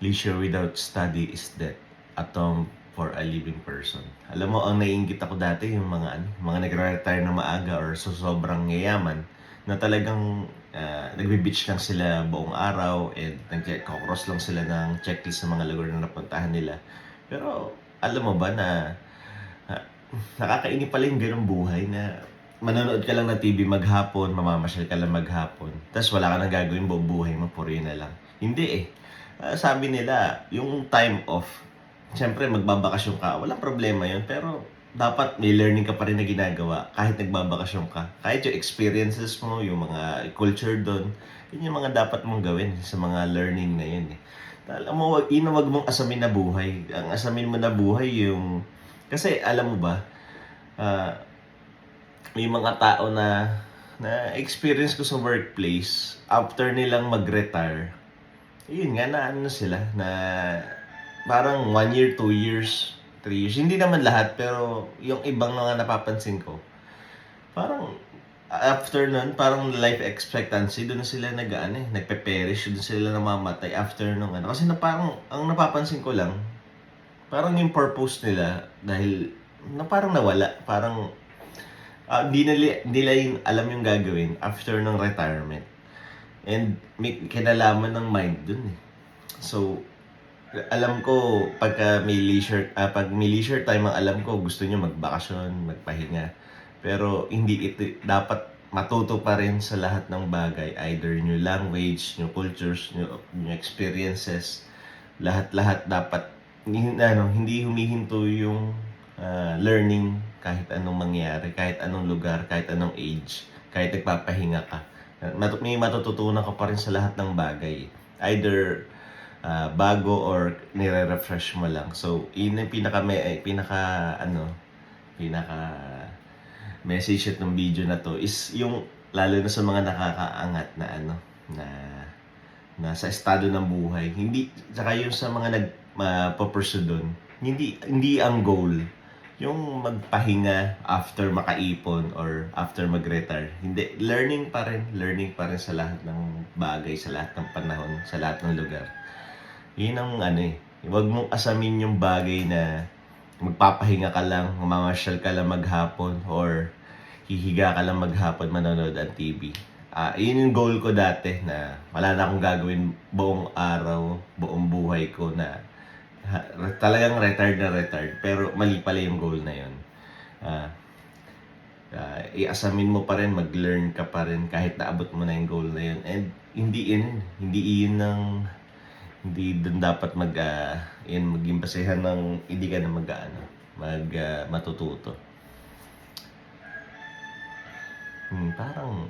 Leisure without study is death. A tomb for a living person. Alam mo, ang naiingit ako dati, yung mga, ano, mga nagre-retire na maaga or so sobrang yayaman, na talagang uh, nagbe-beach lang sila buong araw and nag-cross lang sila ng checklist sa mga lugar na napuntahan nila. Pero alam mo ba na uh, nakakainip pala yung ganung buhay na manonood ka lang ng TV maghapon, mamamasyal ka lang maghapon, tapos wala ka nang gagawin buong buhay mo, puro yun na lang. Hindi eh. Ah, sabi nila, yung time off, Siyempre, magbabakasyon ka, walang problema yun, pero dapat may learning ka pa rin na ginagawa kahit nagbabakasyon ka. Kahit yung experiences mo, yung mga culture doon, yun yung mga dapat mong gawin sa mga learning na yun. Eh. Alam mo, wag, yun wag mong asamin na buhay. Ang asamin mo na buhay yung... Kasi alam mo ba, ah, may mga tao na na experience ko sa workplace after nilang mag-retire yun nga na ano sila na parang one year, two years, three years. Hindi naman lahat, pero yung ibang mga napapansin ko, parang after nun, parang life expectancy, doon sila nag, eh, nagpe-perish, doon sila namamatay after nung ano. Kasi na parang, ang napapansin ko lang, parang yung purpose nila, dahil na parang nawala, parang ah, di nila, nila yung alam yung gagawin after ng retirement. And may kinalaman ng mind dun eh. So, alam ko pagka may leisure ah, pag may leisure time ang alam ko gusto niyo magbakasyon, magpahinga. Pero hindi ito dapat matuto pa rin sa lahat ng bagay, either new language, new cultures, new, new experiences. Lahat-lahat dapat ano, hindi humihinto yung ah, learning kahit anong mangyari, kahit anong lugar, kahit anong age, kahit nagpapahinga ka. Matu- May matututunan ka pa rin sa lahat ng bagay. Either ah, bago or nire-refresh mo lang. So, yun yung pinaka, may, eh, pinaka, ano, pinaka message at ng video na to is yung lalo na sa mga nakakaangat na ano, na na sa estado ng buhay. Hindi, saka yung sa mga nagpa-pursue doon, hindi, hindi ang goal yung magpahinga after makaipon or after mag-retire. Hindi, learning pa rin, learning pa rin sa lahat ng bagay, sa lahat ng panahon, sa lahat ng lugar. Yun ang ano eh. Huwag mong asamin yung bagay na magpapahinga ka lang, mamasyal ka lang maghapon, or hihiga ka lang maghapon manonood ang TV. Ah, yun yung goal ko dati na wala na akong gagawin buong araw, buong buhay ko na talagang retired na retired. Pero mali pala yung goal na yun. Ah, ah, iasamin mo pa rin, mag-learn ka pa rin kahit naabot mo na yung goal na yun. And hindi yun, hindi yun ng hindi dun dapat mag uh, yun, maging basehan ng hindi ka na mag ano, mag ah, matututo. Hmm, parang